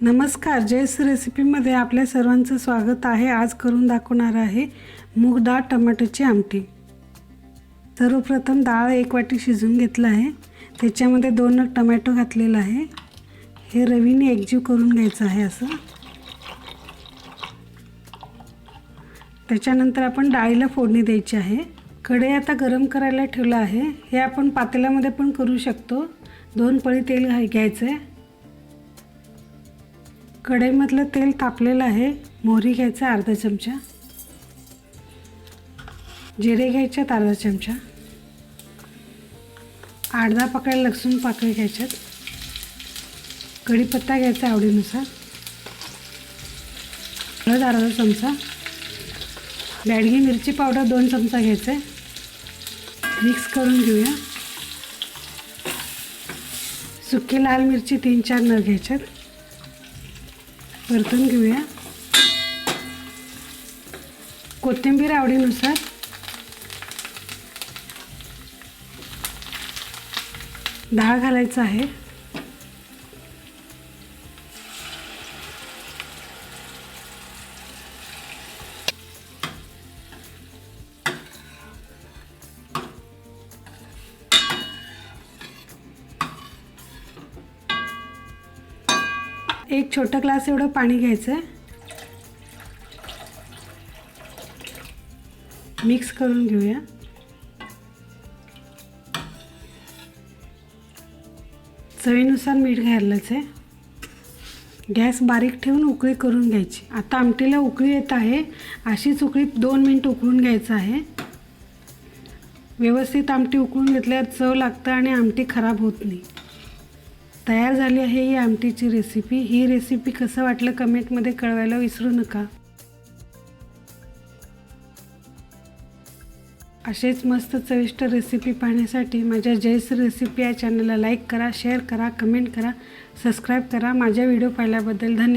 नमस्कार जयस रेसिपीमध्ये आपल्या सर्वांचं स्वागत आहे. आज करून दाखवणार आहे मूग डाळ टमाटोची आमटी. सर्वप्रथम डाळ एक वाटी शिजवून घेतलं आहे. त्याच्यामध्ये दोन नग टमॅटो घातलेला आहे. हे रवीने एकजीव करून घ्यायचं आहे असं. त्याच्यानंतर आपण डाळीला फोडणी द्यायची आहे. कढई आता गरम करायला ठेवलं आहे. हे आपण पातेल्यामध्ये पण करू शकतो. दोन पळी तेल घाय घ्यायचं आहे कढईमधलं तेल तापलेलं आहे. मोहरी घ्यायचं अर्धा चमचा. जिरे घ्यायच्यात अर्धा चमचा. अर्धा पाकळ्या लसूण पाकळी घ्यायच्यात कढीपत्ता घ्यायचा आवडीनुसार. हळद अर्धा चमचा. बॅडगी मिरची पावडर दोन चमचा घ्यायचा आहे. मिक्स करून घेऊया. सुकी लाल मिरची तीन चार नग घ्यायच्यात परतून घेऊया. कोथिंबीर आवडीनुसार. दहा घालायचं आहे. एक छोटा ग्लास एवढं पाणी घ्यायचं आहे. मिक्स करून घेऊया. चवीनुसार मीठ घालायचं आहे. गॅस बारीक ठेवून उकळी करून घ्यायची. आता आमटीला उकळी येत आहे. अशीच उकळी दोन मिनटं उकळून घ्यायचं आहे. व्यवस्थित आमटी उकळून घेतल्यावर चव लागतं आणि आमटी खराब होत नाही. तयार झाली आहे ही आमटीची रेसिपी ही रेसिपी कसं वाटलं कमेंटमध्ये कळवायला विसरू नका. असेच मस्त चविष्ट रेसिपी पाहण्यासाठी माझ्या जयस रेसिपी या चॅनलला लाईक करा शेअर करा कमेंट करा सबस्क्राईब करा. माझ्या व्हिडिओ पाहिल्याबद्दल धन्यवाद.